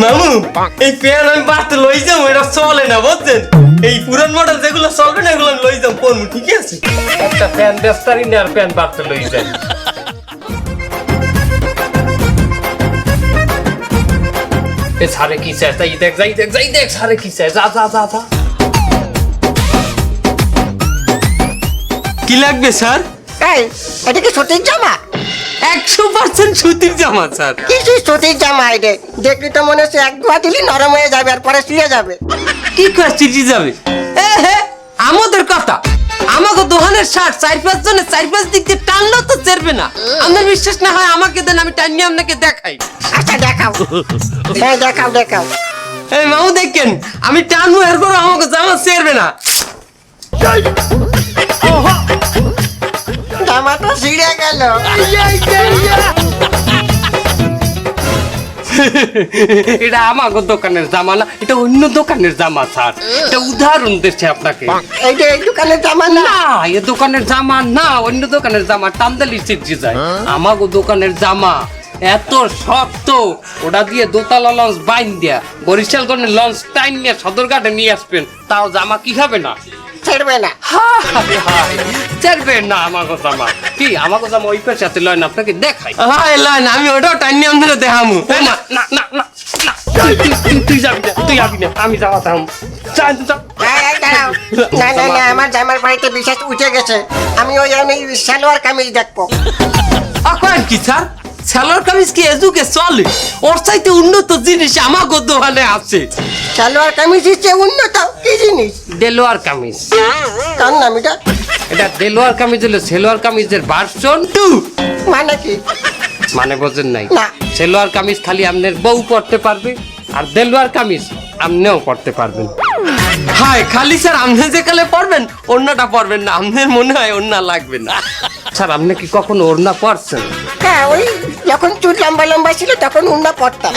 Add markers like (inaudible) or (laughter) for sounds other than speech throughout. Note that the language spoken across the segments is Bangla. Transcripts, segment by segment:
মামু এই প্যান আমি বাড়তে লই যাব এটা চলে না বুঝছেন? এই পুরান মডেল যেগুলো চলবে না এগুলো লই যাব পরমু ঠিক আছে? একটা ফ্যান বেস্তারি না আর ফ্যান বাড়তে লই যায় এ সারে কি চায়? তাই দেখ যাই দেখ যাই দেখ সারে কি চায়? যা যা যা যা। কি লাগবে স্যার? এই এটা কি সতীর জামা? একশো পার্সেন্ট সুতির জামা স্যার। কি সেই সতীর জামা এটা? দেখলি তো মনে হচ্ছে এক ধোয়া দিলি নরম হয়ে যাবে আর পরে শুয়ে যাবে। কি করে চিঠি যাবে? এ হে আমাদের কথা। আমাকে দোকানের শার্ট চার পাঁচ জনের চার পাঁচ দিক দিয়ে টানলেও তো চেরবে না। আপনার বিশ্বাস না হয় আমাকে দেন আমি টানিয়ে আপনাকে দেখাই। আচ্ছা দেখাও। হ্যাঁ দেখাও দেখাও। এই মামু দেখেন আমি টানবো এরপর আমাকে জামা চেরবে না। জামাটা ছিঁড়ে গেল। এটা আমাগো দোকানের জামা না এটা অন্য দোকানের জামা স্যার। এটা উদাহরণ দিচ্ছে আপনাকে। এইটা এই দোকানের জামা না এ দোকানের জামা না অন্য দোকানের জামা টান্দালি চিপচি যায় আমাগো দোকানের জামা এত শক্ত ওটা দিয়ে দোতলা লঞ্চ বাইন দিয়া বরিশাল গনে লঞ্চ টাইম নিয়ে সদরঘাটে নিয়ে আসবেন তাও জামা কি হবে না? ছেড়বে না। হায় হায়, ছাড়বে না আমাগো জামা। কি আমাগো জামা ওই পেশে আছে লয় না আপনাকে দেখাই। হ্যাঁ লাইন আমি ওটাও দেখামু। না না না না না। তুই- যাবি না তুই যাবি না আমি যাওয়া থাম। না না না আমার জামার বাড়িতে বিশেষ উঠে গেছে। আমি ওই আমি সালোয়ার কামিজ দেখব। এখন কি স্যার? সালোয়ার কামিজ কি এজুকে চলে? ওর চাইতে উন্নত জিনিস আমাকে দোকানে আছে। সালোয়ার কামিজ হচ্ছে উন্নত? কি জিনিস? দেলোয়ার কামিজ। কার নাম এটা? এটা দেলোয়ার কামিজ হলো সেলোয়ার কামিজের ভার্সন টু মানে কি? মানে বোঝেন নাই। না। সেলোয়ার কামিজ খালি আপনার বউ পড়তে পারবে আর দেলোয়ার কামিজ আপনিও পড়তে পারবেন হাই খালি স্যার আপনি যে কালে পড়বেন অন্যটা পড়বেন না। আপনার মনে হয় অন্য লাগবে না। স্যার আপনি কি কখনো ওড়না পড়ছেন হ্যাঁ ওই যখন চুল লম্বা লম্বা ছিল তখন উন্না পড়তাম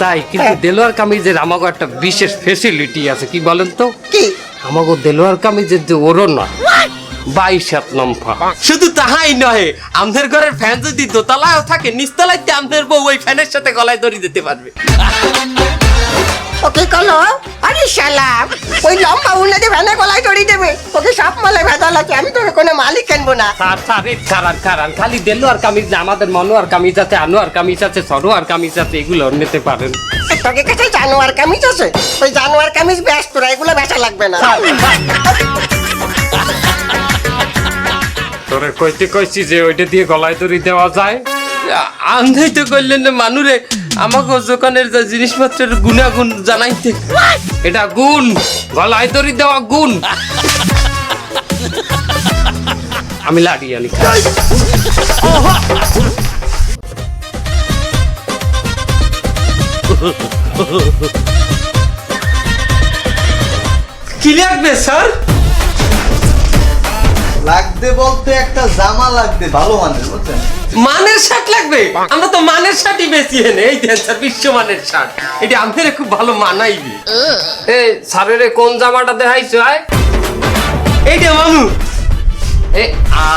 তাই কিন্তু দেলোয়ার কামিজের আমাকে একটা বিশেষ ফেসিলিটি আছে কি বলেন তো? কি? আমাকে দেলোয়ার কামিজের যে ওড়না বাইশ হাত লম্ফা শুধু তাহাই নয় আমাদের ঘরের ফ্যান যদি দোতলায়ও থাকে নিচতলাইতে আমাদের বউ ওই ফ্যানের সাথে গলায় দড়ি দিতে পারবে। ওকে কলো? আরে শালা ওই লম্বা উন্নতি ভ্যানে গলায় দড়ি দেবে। ওকে সব মালে ভেজাল আছে আমি তোকে কোনো মালিক কিনবো না। স্যার স্যার এই কারান কারান খালি আর কামিজ না আমাদের মনোয়ার কামিজ আছে আনোয়ার কামিজ আছে সরোয়ার কামিজ আছে এগুলো নিতে পারেন। তোকে কাছে জানোয়ার কামিজ আছে? ওই জানোয়ার কামিজ ব্যস্ত তোরা এগুলো বেচা লাগবে না। তোরে কইতে কইছি যে ওইটা দিয়ে গলায় দড়ি দেওয়া যায়। আন্ধাই তো করলেন না মানুরে আমাকে দোকানের যে জিনিসপত্রের গুণাগুণ জানাইতে। এটা গুণ। গলায় দড়ি দেওয়া গুণ। আমি লাড়ি আনি। কি লাগবে স্যার? লাগবে বলতে একটা জামা লাগবে ভালো মানের বুঝছেন? মানের শার্ট লাগবে? আমরা তো মানের শার্টই বেশি এনে এই দেন স্যার বিশ্ব মানের শার্ট। এটা আমাদের খুব ভালো মানাইবে। এ স্যারের কোন জামাটা দেখাইছো আয়? এইটা মামু। এ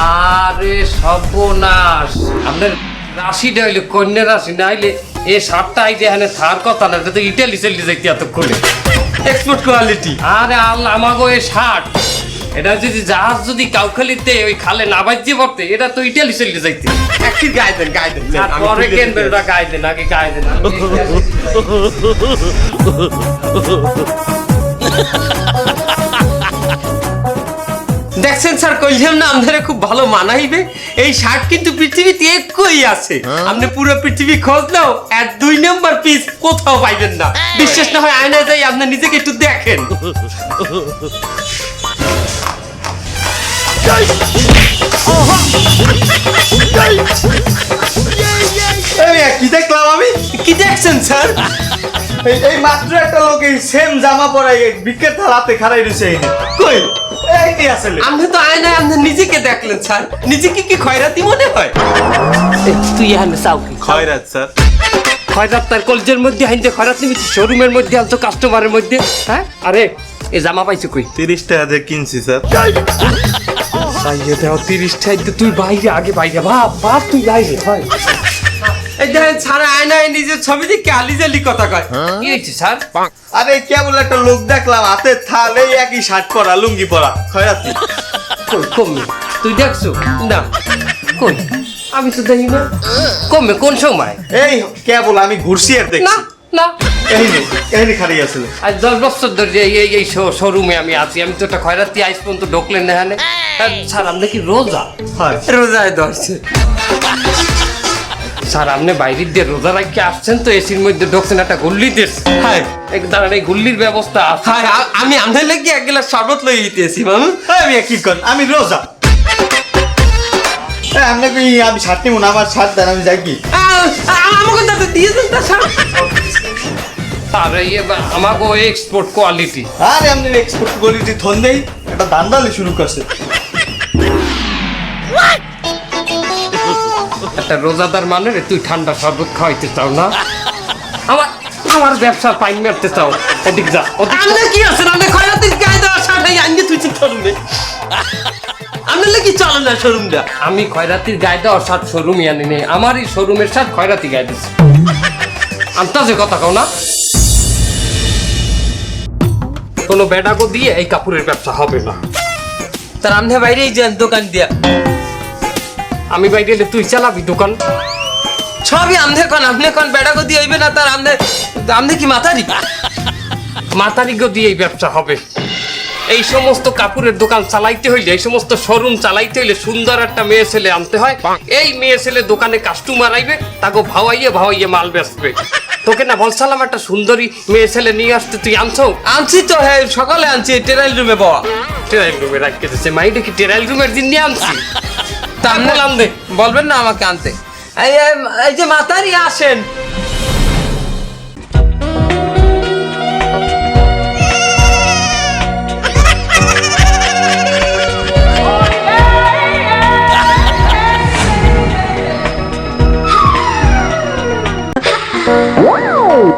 আরে সর্বনাশ। আপনার রাশিটা হইলে কন্যা রাশি না হইলে এ সাতটা আইতে এখানে থার কথা না এটা তো ইটালি সেলি যাইতে এতক্ষণে। এক্সপোর্ট কোয়ালিটি আরে আল্লাহ আমাগো এ শার্ট। এটা যদি জাহাজ যদি কাউখালিতে ওই খালে না বাজিয়ে পড়তে এটা তো ইটালি সেলি যাইতে। একটি (laughs) গায়ে দেন গায়ে দেন পরে কেনবে ওটা গায়ে দেন আগে গায়ে দেন। (laughs) দেখছেন স্যার কইলাম না আমাদের খুব ভালো মানাইবে। এই শার্ট কিন্তু পৃথিবীতে একই আছে। আপনি পুরো পৃথিবী খোঁজলেও এক দুই নম্বর পিস কোথাও পাইবেন না। বিশ্বাস না হয় আয়নায় যাই আপনি নিজেকে একটু দেখেন। (laughs) কি দেখলাম আমি? কি দেখছেন স্যার? এই মাত্র একটা লোক এই সেম জামা পরাই হাতে খাড়াই রয়েছে এই কই? এইটি আসলে? আপনি তো আয়নায় আপনি নিজেকে দেখলেন স্যার। নিজেকে কি খয়রাতি মনে হয়? তুই এখানে চাউকি খয়রাত স্যার। খয়রাত তার কলজের মধ্যে হাইতে খয়রাত নিবি শোরুমের মধ্যে আনতো কাস্টমারের মধ্যে। হ্যাঁ? আরে এ জামা পাইছো কই? তিরিশ টাকা দিয়ে কিনছি স্যার। তিরিশ তুই বাইরে আগে বাইরে ভাব ভাব তুই বাইরে এই ছাড়া আয়নায় নিজের ছবি দেখে আলিজালি কথা কয় কি হয়েছে স্যার আরে কেবল একটা লোক দেখলাম হাতে থাল এই একই শার্ট পরা লুঙ্গি পরা খয়রাতি কই? কমে তুই দেখছ না কই আমি তো দেখি না। কমে কোন সময়? এই কেবল আমি ঘুরছি আর না দেখছি। না নে। এই নে খালি আসলে আজ দশ বছর ধরে এই এই শোরুমে আমি আছি। আমি তো একটা খয়রাতি আইস পর্যন্ত ঢোকলেন না এখানে স্যার আপনি কি রোজা? হয়। রোজায় ধরছে স্যার আপনি বাইরের দিয়ে রোজা রাখতে আসছেন তো এসির মধ্যে ঢোকছেন একটা গুল্লি দেশ হ্যাঁ। এক দাঁড়ান এই গুল্লির ব্যবস্থা আছে। হ্যাঁ আমি আপনার লাগি এক গ্লাস শরবত লই দিতেছি মামু। আমি কি কর আমি রোজা। এই আপনাকে আমি শার্ট নিব না আমার শার্ট দেন আমি যাই কি? আমাকে দাদা দিয়ে দেন তা স্যার। আর এই আমাকে এক্সপোর্ট কোয়ালিটি আরে এক্সপোর্ট কোয়ালিটি থন দেই এটা দান্দালি শুরু করছে। একটা রোজাদার মানে রে, তুই ঠান্ডা শরবত খাওয়াইতে চাও না? আমার আমার ব্যবসার পাইন মারতে চাও। ওদিক যা। আপনার কি আছে? আপনি খয়রাতির গায়ে দেওয়া শার্ট এই আনতে তুই আপনার লাগি চলে না শোরুমটা। আমি খয়রাতির গায়ে দেওয়ার সাথ শোরুমই আনি নেই আমারই শোরুমের সাথে খয়রাতি গায়ে দিচ্ছে আন্তাজে কথা কও না? কোনো বেডাকো দিয়ে এই কাপড়ের ব্যবসা হবে না। তার আপনি বাইরেই যান দোকান দিয়া। আমি বাইরে এলে তুই চালাবি দোকান? সবই আপনি কোন আপনি কোন বেড়াগো দিয়ে হইবে না তার আপনি আপনি কি মাথারি মাতারিগো দিয়ে এই ব্যবসা হবে। এই সমস্ত কাপড়ের দোকান চালাইতে হইলে এই সমস্ত শোরুম চালাইতে হইলে সুন্দর একটা মেয়ে ছেলে আনতে হয়। এই মেয়ে ছেলে দোকানে কাস্টমার আইবে তাকে ভাওয়াইয়ে ভাওয়াইয়ে মাল বেচবে। তোকে না বলছিলাম একটা সুন্দরী মেয়ে ছেলে নিয়ে আসতে তুই আনছ? আনছি তো হ্যাঁ সকালে আনছি টেরাইল রুমে বাবা টেরাইল রুমে রাখতে দিচ্ছে মাইটা কি টেরাইল রুমের দিন নিয়ে আনছি। তা বললাম দে। বলবেন না আমাকে আনতে। এই যে মাতারি আসেন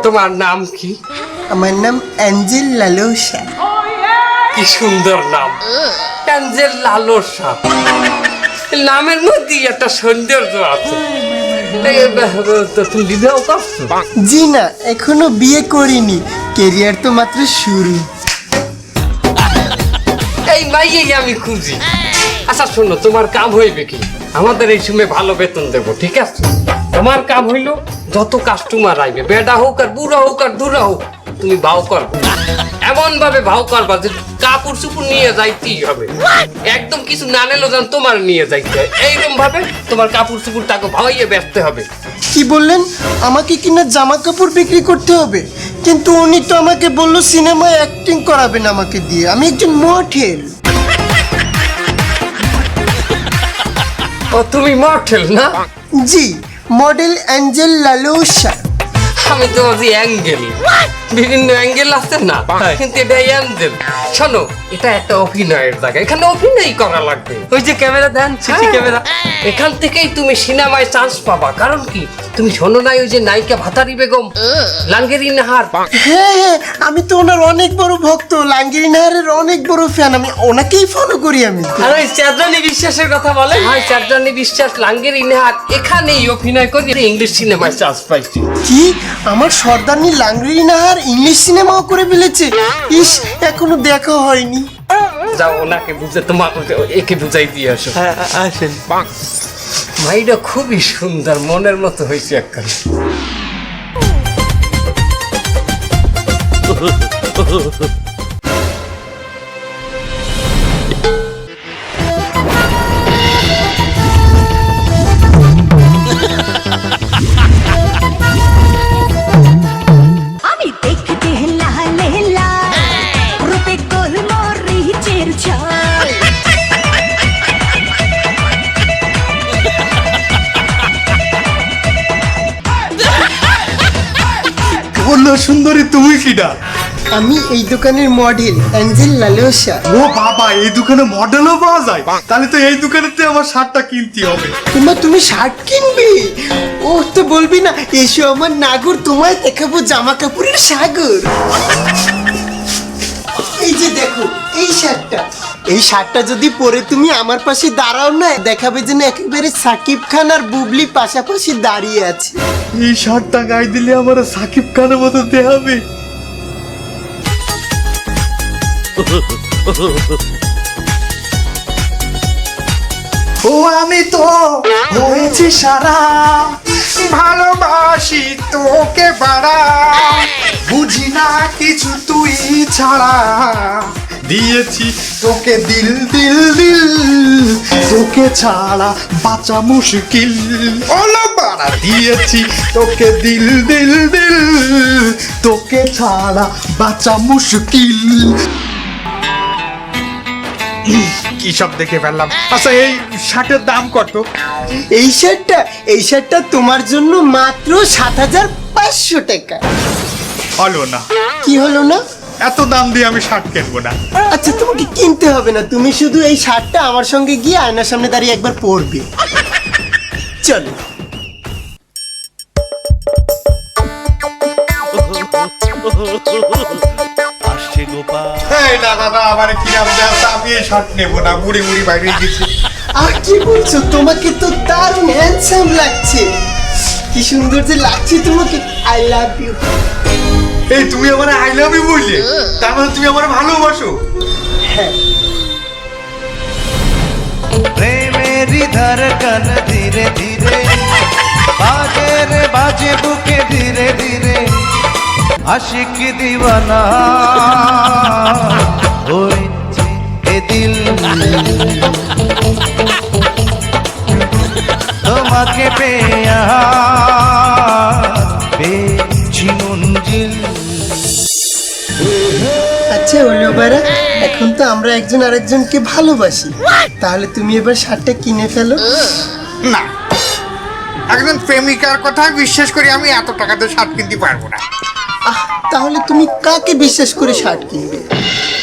তোমার নাম কি? আমার নাম অ্যাঞ্জেল লালোসা কি সুন্দর নাম। ট্যানজেল লালসা নামের মধ্যে একটা সৌন্দর্য আছে। তুমি বিবাহ করছ? জি না এখনও বিয়ে করিনি। কেরিয়ার তো মাত্র শুরু। এই মাইয়েই আমি খুঁজি। আচ্ছা শোনো তোমার কাম হইবে কি? আমাদের এই সময় ভালো বেতন দেবো ঠিক আছে? তোমার কাম হইল যত কাস্টমার আইবে বেডা হোক আর বুড়া হোক আর দুরা হোক তুমি ভাও করবে। এমন ভাবে ভাও করবা যে কাপড় চুপুর নিয়ে যাইতেই হবে। একদম কিছু না নিলেও যেন তোমার নিয়ে যাইতে এইরকম ভাবে তোমার কাপড় চুপুর তাকে ভাইয়ে বেচতে হবে। কি বললেন? আমাকে কিনা জামা কাপড় বিক্রি করতে হবে? কিন্তু উনি তো আমাকে বলল সিনেমায় অ্যাক্টিং করাবেন আমাকে দিয়ে। আমি একজন মঠের ও তুমি মর্টেল না? জি। মডেল অ্যাঞ্জেল লালোসা আমি তো বলছি অ্যাঙ্গেল বিভিন্ন অ্যাঙ্গেল আছে না? কিন্তু এটা অ্যাঙ্গেল শোনো এটা একটা অভিনয়ের জায়গা। এখানে অভিনয় করা লাগবে। ওই যে ক্যামেরা দেন সিসি হ্যাঁ। ক্যামেরা এখান থেকেই তুমি সিনেমায় চান্স পাবা। কারণ কি? তুমি শোনো নাই ওই যে নায়িকা ভাতারি বেগম লাঙ্গেরি নাহার হ্যাঁ হ্যাঁ আমি তো ওনার অনেক বড় ভক্ত। লাঙ্গিরি নাহারের অনেক বড় ফ্যান আমি ওনাকেই ফলো করি আমি। আর ওই চাঁদরানী বিশ্বাসের কথা বলে? হাই চারজনী বিশ্বাস লাঙ্গেরি নাহার এখানেই অভিনয় করে। ইংলিশ সিনেমায় চান্স পাইছি। কি? আমার সর্দারনি লাংড়ি নাহার ইংলিশ সিনেমাও করে ফেলেছে। ইস এখনও দেখা হয়নি। যাও ওনাকে বুঝে তোমার একে বুঝাই দিয়ে আসো। হ্যাঁ আসেন। মাইডা খুবই সুন্দর মনের মতো হয়েছে একখানে। (laughs) সুন্দরী আমি এই দোকানের মডেল অ্যাঞ্জেল লালোসা ও বাবা এই দোকানে মডেলও পাওয়া যায়? তাহলে তো এই দোকানেতে আমার শার্টটা কিনতে হবে। তোমা তুমি শার্ট কিনবে? ও তো বলবি না এসো আমার নাগর তোমায় দেখাবো জামা কাপড়ের সাগর। এই যে দেখো এই শার্টটা। এই শার্টটা যদি পরে তুমি আমার পাশে দাঁড়াও না দেখাবে যেন একেবারে সাকিব খান আর বুবলি পাশাপাশি দাঁড়িয়ে আছে। এই শার্টটা গায়ে দিলে আমার সাকিব খানের মতো দেখাবে। ও, আমি তো হয়েছি সারা। ভালোবাসি তোকে বাড়া। বুঝি না কিছু তুই ছাড়া। দিয়েছি তোকে দিল দিল দিল। তোকে ছাড়া বাঁচা মুশকিল। ওলো বাড়া, দিয়েছি তোকে দিল দিল দিল। তোকে ছাড়া বাঁচা মুশকিল। কি সব দেখে ফেললাম? আচ্ছা এই শার্টের দাম কত? এই শার্টটা এই শার্টটা তোমার জন্য মাত্র সাত হাজার পাঁচশো টাকা। হলো না। কি হলো না? এত দাম দিয়ে আমি শার্ট কিনবো না। আচ্ছা তোমাকে কিনতে হবে না। তুমি শুধু এই শার্টটা আমার সঙ্গে গিয়ে আয়নার সামনে দাঁড়িয়ে একবার পরবে। চলো। (laughs) এই না না না আমার কিরাম দাম আমি এই শার্ট নেব না মুড়ি মুড়ি বাইরে গেছি। আর কি বলছো? তোমাকে তো দারুণ হ্যান্ডসাম লাগছে। কি সুন্দর যে লাগছে তোমাকে। আই লাভ ইউ এই তুমি আমার আই লাভ ইউ বললে? তার মানে তুমি আমার ভালোবাসো? প্রেমেরই ধড়কন ধীরে ধীরে বাজে রে বাজে বুকে ধীরে ধীরে। আশিক দিওয়ানা। হয়েছে এ দিল? তোমাকে পেয়া পেয়েছি মঞ্জিল। আচ্ছা ওলিওবারা এখন তো আমরা একজন আরেকজনকে ভালোবাসি। তাহলে তুমি এবার শার্টটা কিনে ফেলো। না। একজন প্রেমিকার কথা বিশ্বাস করি আমি এত টাকাতে শার্ট কিনতে পারব না। আহ তাহলে তুমি কাকে বিশ্বাস করে শার্ট কিনবে?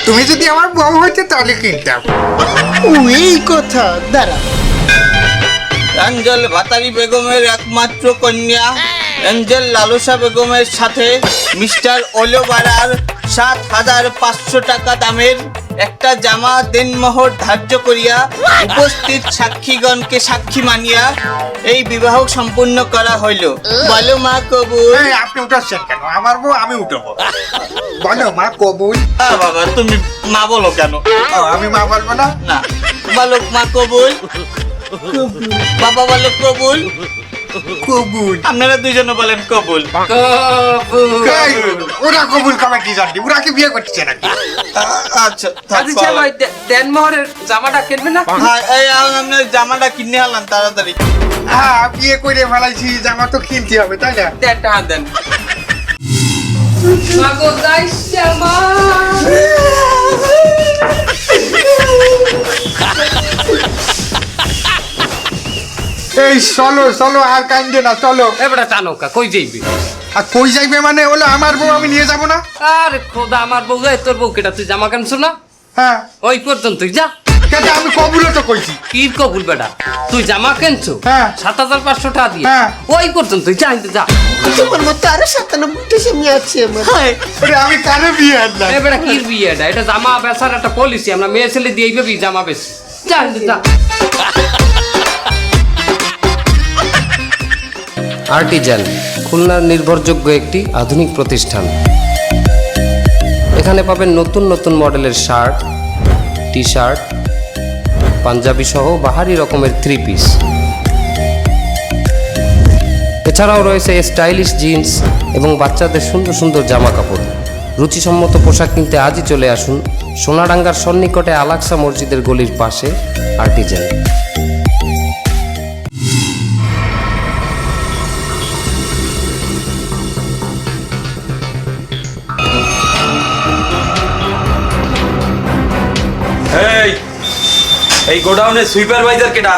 তুমি যদি আমার বউ হইতে তাহলে কিনতাম। ও এই কথা। দাঁড়া। অ্যাঞ্জেল ভাতারি বেগমের একমাত্র কন্যা অ্যাঞ্জেল লালসা বেগমের সাথে মিস্টার ওলোবারার সাত হাজার পাঁচশো টাকা দামের একটা জামা দেনমোহর ধার্য করিয়া উপস্থিত সাক্ষীগণকে সাক্ষী মানিয়া এই বিবাহ সম্পূর্ণ করা হইল। বলো মা কবুল। এই, আপনি উঠাচ্ছেন কেন? আমার বউ আমি উঠবো। বলো মা কবুল। আ বাবা তুমি মা বলো কেন? ও, আমি মা বলব না? না বলো মা কবুল। বাবা বলো কবুল। কবুল। আপনারা দুজনে বলেন কবুল। ওরা কবুল কবে কি জানটি ওরা কি বিয়ে করতেছে নাকি? আচ্ছা বাবা। ওই জামাটা কিনবে না? হ্যাঁ এই আপনার জামাটা কিনে আনলাম তাড়াতাড়ি। হ্যাঁ বিয়ে করে ফেলাইছি জামা তো কিনতে হবে তাই না? দেন টাকা দেন। মাগো যাই শ্যামা এই চলো চলো আর কান্দে না চলো। এবারে টানোকা কই যাইবি? আর কই যাইবে মানে? হলো আমার বউ আমি নিয়ে যাব না? আরে খোদা আমার বউ এই তোর বউ কেটা তুই জামা কানছো না? হ্যাঁ। ওই পর্যন্তই যা। কেটে আমি কবুলও তো কইছি। কি কবুল বেটা? তুই জামা কেনছো? হ্যাঁ। সাত হাজার পাঁচশো টাকা দিয়ে। হ্যাঁ। ওই পর্যন্তই যা কিন্তু যা। তোমার মতো আরও সাতানব্বইটা স্বামী আছে আমার। ওরে আমি কারে বিয়ে আনলাম? এ বেটা কি বিয়ে এটা? এটা জামা বেচার একটা পলিসি আমরা মেয়ে ছেলে দিয়ে এইভাবেই জামা বেশি যা কিন্তু যা। আর্টিজান, খুলনার নির্ভরযোগ্য একটি আধুনিক প্রতিষ্ঠান। এখানে পাবেন নতুন নতুন মডেলের শার্ট টি শার্ট পাঞ্জাবি সহ বাহারি রকমের থ্রি পিস এছাড়াও রয়েছে স্টাইলিশ জিন্স এবং বাচ্চাদের সুন্দর সুন্দর জামা কাপড় রুচিসম্মত পোশাক কিনতে আজই চলে আসুন সোনাডাঙ্গার সন্নিকটে আলাক্সা মসজিদের গলির পাশে আর্টিজান। এই গোডাউনের সুপারভাইজার কেটা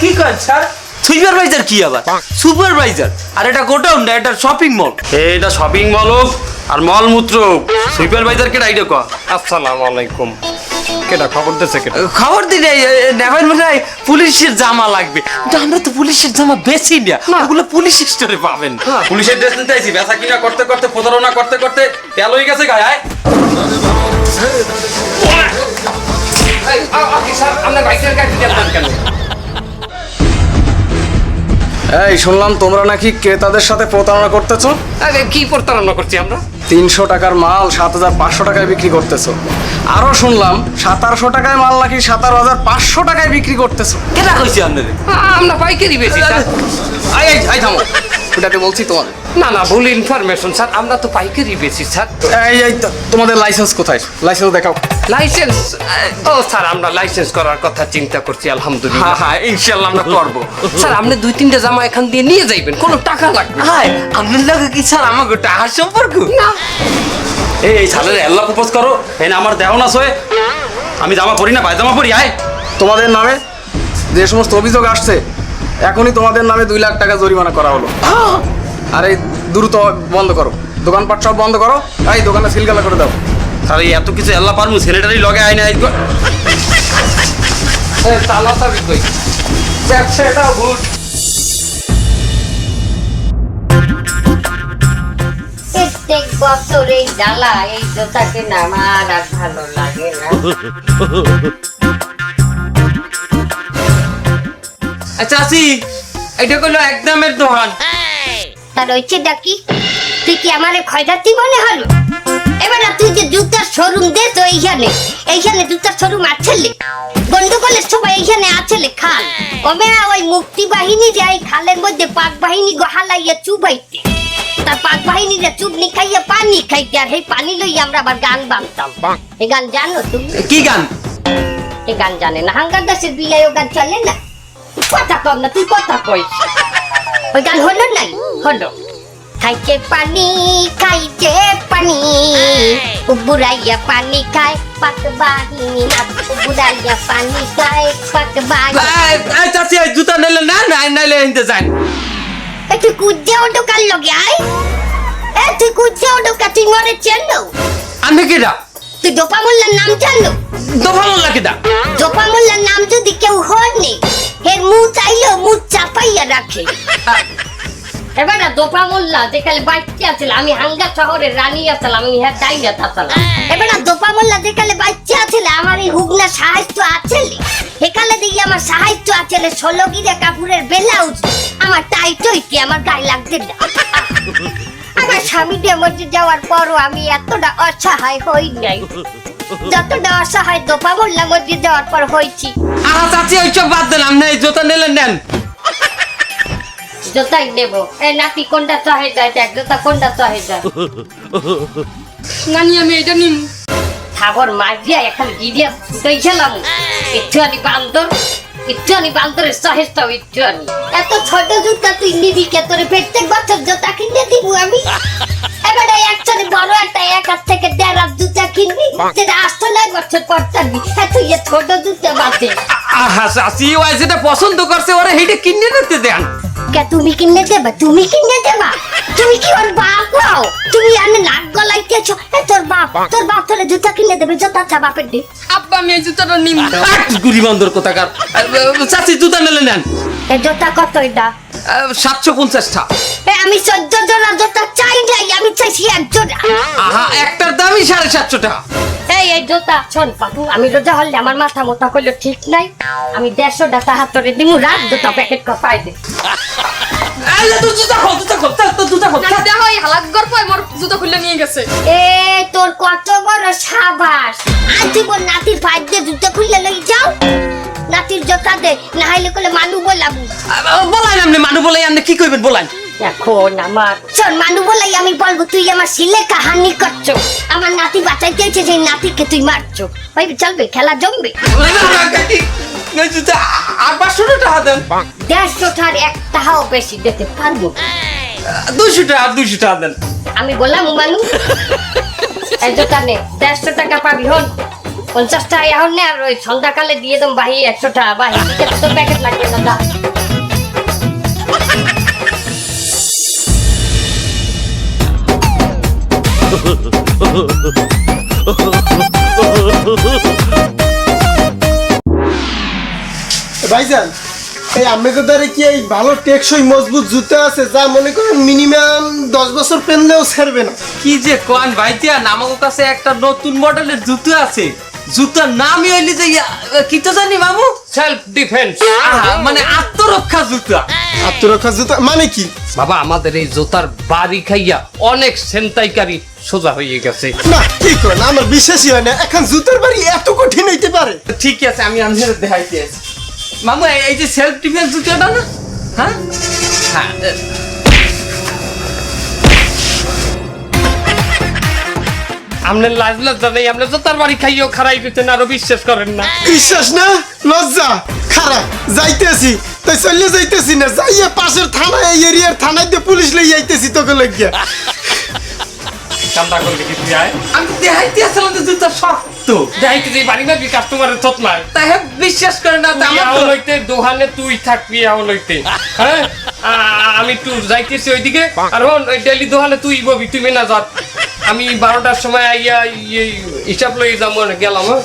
কি কর স্যার সুপারভাইজার কি আবার? সুপারভাইজার? আর এটা গোডাউন না এটা শপিং মল। এটা শপিং মল হোক আর মল মূত্র সুপারভাইজার কেটা এইটা কর আসসালামু আলাইকুম। কেটা খবর দিছে কেটা খবর দিন নেবেন মনে হয় পুলিশের জামা লাগবে। কিন্তু আমরা তো পুলিশের জামা বেশি না। ওগুলো পুলিশ স্টোরে পাবেন। পুলিশের ড্রেস নিতে আইছি বেচা কিনা করতে করতে প্রতারণা করতে করতে তেল হয়ে গেছে গায়ে আয়। এই, শুনলাম তোমরা নাকি ক্রেতাদের সাথে প্রতারণা করতেছো আরে কি প্রতারণা করছি আমরা তিনশো টাকার মাল সাত হাজার পাঁচশো টাকায় বিক্রি করতেছো আরও শুনলাম সাতারশো টাকায় মাল নাকি সাতারো হাজার পাঁচশো টাকায় বিক্রি করতেছো কেটা কইছি আপনাদের আমরা পাইকারি বেশি এই এই থামো বলছি তোমার না না ভুল ইনফরমেশন স্যার আমরা তো পাইকারি বেশি স্যার এই এই তো- তোমাদের লাইসেন্স কোথায়? লাইসেন্স দেখাও। লাইসেন্স ও স্যার আমরা লাইসেন্স করার কথা চিন্তা করছি হ্যাঁ আলহামদুলিল্লাহ। হ্যাঁ ইনশাল্লাহ আমরা করব। স্যার আপনি দুই তিনটা জামা এখান দিয়ে নিয়ে যাইবেন কোনো টাকা লাগবে না। হাই আপনার লাগে কি স্যার আমাকে টাকার সম্পর্ক? এই এই সালের এল্লা প্রপোজ করো এই না আমার দেহ না সয়ে আমি জামা পরি না পায়জামা পরি আয়। তোমাদের নামে যে সমস্ত অভিযোগ আসছে এখনই তোমাদের নামে দুই লাখ টাকা জরিমানা করা হলো। আর এই দ্রুত বন্ধ করো। দোকানপাট সব বন্ধ করো। এই দোকানে সিলগালা করে দাও। স্যার এই এত কিছু এল্লা পারমু সেনেটারি লগে আয় না। তালা চাবি কই? ব্যবসাটাও ভুল। প্রত্যেক বছর এই জ্বালা এই জোতাকে নামার আর ভালো লাগে না। আচ্ছা আসি। এটা করল একদমের দোকান। তার হচ্ছে ডাকি। তুই কি আমার খয়রাতি মনে হলো? এবার তুই যে জুতার শোরুম দে তো এইখানে এইখানে জুতার শোরুম আছে গন্ডগোলের সবাই এইখানে আছে খাল। কমে ওই মুক্তি বাহিনী যে এই খালের মধ্যে পাক বাহিনী গহালাইয়া চুবাইতে তার পাক বাহিনীরা চুবনি খাইয়া পানি খাইতে আর সেই পানি লই আমরা আবার গান বানতাম এই গান জানো তুমি? কি গান? এই গান জানে না হাঙ্গার দাসের বিলাই ও গান চলে না। কথা কম না তুই কথা কইস। ওই গান হলো নাই? হলো। খাইছে পানি খাইছে পানি। উবুরাইয়া পানি খায় পাক বাহিনী না উবুরাইয়া পানি খায় পাক বাহিনী চাষি জুতা নিলে না না নাইলে হিনতে যান। এ তুই কুজ্জে ওটো কাল লগে আয়? এ তুই কুজ্জে ওটো কা তুই মরে চেনো? আমি কিটা তুই দোপা মোল্লার নাম জানো? দফা মোল্লা কিটা দোপা মোল্লার নাম যদি কেউ হয়নি এর মুখ চাইলেও মুখ চাপাইয়া রাখে। এবার দোপা মোল্লা যেখানে বাচ্চা আছিল আমি হাঙ্গা শহরের রানী আসলাম আমি হ্যাঁ চাই না থাকলাম এবার দোপা মোল্লা যেখানে বাচ্চা আছিল আমার এই হুগনা সাহায্য আছে এখানে দেখি আমার সাহায্য আছে ষোলো গিরে কাপুরের ব্লাউজ। আমার টাইট হইতে আমার গায়ে লাগতে না। আমার স্বামী ডেমোজে যাওয়ার পরও আমি এতটা অসহায় হই নাই। যতটা অসহায় দোপা মোল্লা যাওয়ার পর হয়েছি। আহা চাচি ওইসব বাদ দেন আপনি এই জুতা নিলে নেন। জোতাই নেব। এ নাতি কোনটা চহে যায় দেখ জোতা কোনটা চহে যায়। নানি আমি এটা নিম। সাগর মাছ দিয়া এখন গিরিয়া ফুটাই খেলাম। একটু আনি বান্দর একটু আনি বান্দরের সহেজটাও একটু আনি এত ছোট জুতা তুই নিবি কে? তোরে প্রত্যেক বছর জুতা কিনে দিব আমি। এবারে একসাথে বড় একটা এক হাত থেকে দেড় হাত জুতা কিনবি আসতে নয় বছর পর থাকবি হ্যাঁ তুই এ ছোট জুতা বাদে আহা চাচি ওই যেটা পছন্দ করছে ওরা হেঁটে কিনে নিতে দেন। কে তুমি কিনে দেবা? তুমি কিনে দেবা? তুমি কি ওর বাপ হও? তুমি আনে নাক গলাইতেছো? এ তোর বাপ তোর বাপ তোরে জুতা কিনে দেবে জুতা চা বাপের দে। আব্বা আমি এই জুতাটা নিম। গুড়ি বন্দর কোথাকার। চাচি জুতা নিলে নেন। এ জুতা কত এটা? সাতশো পঞ্চাশটা। আমি চোদ্দ জোড়া জুতা চাই নাই আমি চাইছি এক জোড়া আহা একটার দামই সাড়ে সাতশো টাকা এই এই জুতা শোন বাবু আমি রোজা হলে আমার মাথা মোটা করলে ঠিক নাই। আমি দেড়শো টাকা হাত ধরে দিমু রাত জুতা প্যাকেট কপাই দে। আরে তুই জুতা খোল জুতা খোল তোর জুতা খোল নানি দেখো এই হালাক গর্ব মোর জুতা খুলে নিয়ে গেছে। এ তোর কত বড় সাবাস। তুই বল নাতির পায়ে দিয়ে জুতা খুললে লই যাও। নাতির জুতা দে না হইলে কলে মানু বলাবু। বলাই আপনি মানুষ বলাই আপনি কি করবেন বলাই এখন আমার শোন মানু বলাই আমি বলব, তুই আমার সিলে কাহানি করছ। আমার নাতি বাঁচাইতে চাইছে যে নাতিকে তুই মারছো। ওই চলবে, খেলা জমবে। এক বেশি। দুইশো টাকা দুইশো টাকা আমি বললাম, মানু দেড়শো টাকা পাবি, হন। পঞ্চাশ টাকা এখন আর ওই সন্ধ্যাকালে দিয়ে দেম বাহি একশো টাকা বাহি প্যাকেট লাগবে ভাইজান এই আম্মেকে কি এই ভালো টেকসই মজবুত জুতো আছে যা মনে করেন মিনিমাম দশ বছর পেনলেও ছাড়বে না? কি যে কোয়ান ভাইতিয়া আমাদের কাছে একটা নতুন মডেলের জুতো আছে। জুতার নামই হইলি যে কি তো জানি মামু? সেলফ ডিফেন্স মানে আত্মরক্ষা জুতা। আত্মরক্ষা জুতা মানে কি? বাবা আমাদের এই জুতার বাড়ি খাইয়া অনেক সেন্তাইকারী সোজা হয়ে গেছে। না কি করেন আমার বিশ্বাসই হয় না। এখন জুতার বাড়ি এত কঠিন হইতে পারে। ঠিক আছে আমি আপনাদের দেখাইতে আছি। মামু এই- যে সেলফ ডিফেন্স জুতাটা না? হ্যাঁ? হ্যাঁ আপনার লাজ লজ্জা নেই আপনার জুতার বাড়ি খাইয়েও খারাই দিতেন আরও বিশ্বাস করেন না। বিশ্বাস না? লজ্জা? খারাপ যাইতেছি। তাই চলে যাইতেছি না যাইয়া পাশের থানায় এরিয়ার থানায় দিয়ে পুলিশ লই আইতেছি তোকে লাগিয়া কান্দা করলে কি তুই আয়। আমি দেখাইতে আসলাম যে জুতা শক্ত। দেখাইতে যে বাড়ি না কাস্টমারের তাই বিশ্বাস করে না তা আমার লইতে দোহানে তুই থাকবি আও লইতে। হ্যাঁ? আমি একটু যাইতেছি ওইদিকে। আর হন ডেলি দোহানে তুই ববি তুমি না আমি বারোটার সময় আইয়া ইয়ে হিসাব লই যাব গেলাম হ্যাঁ?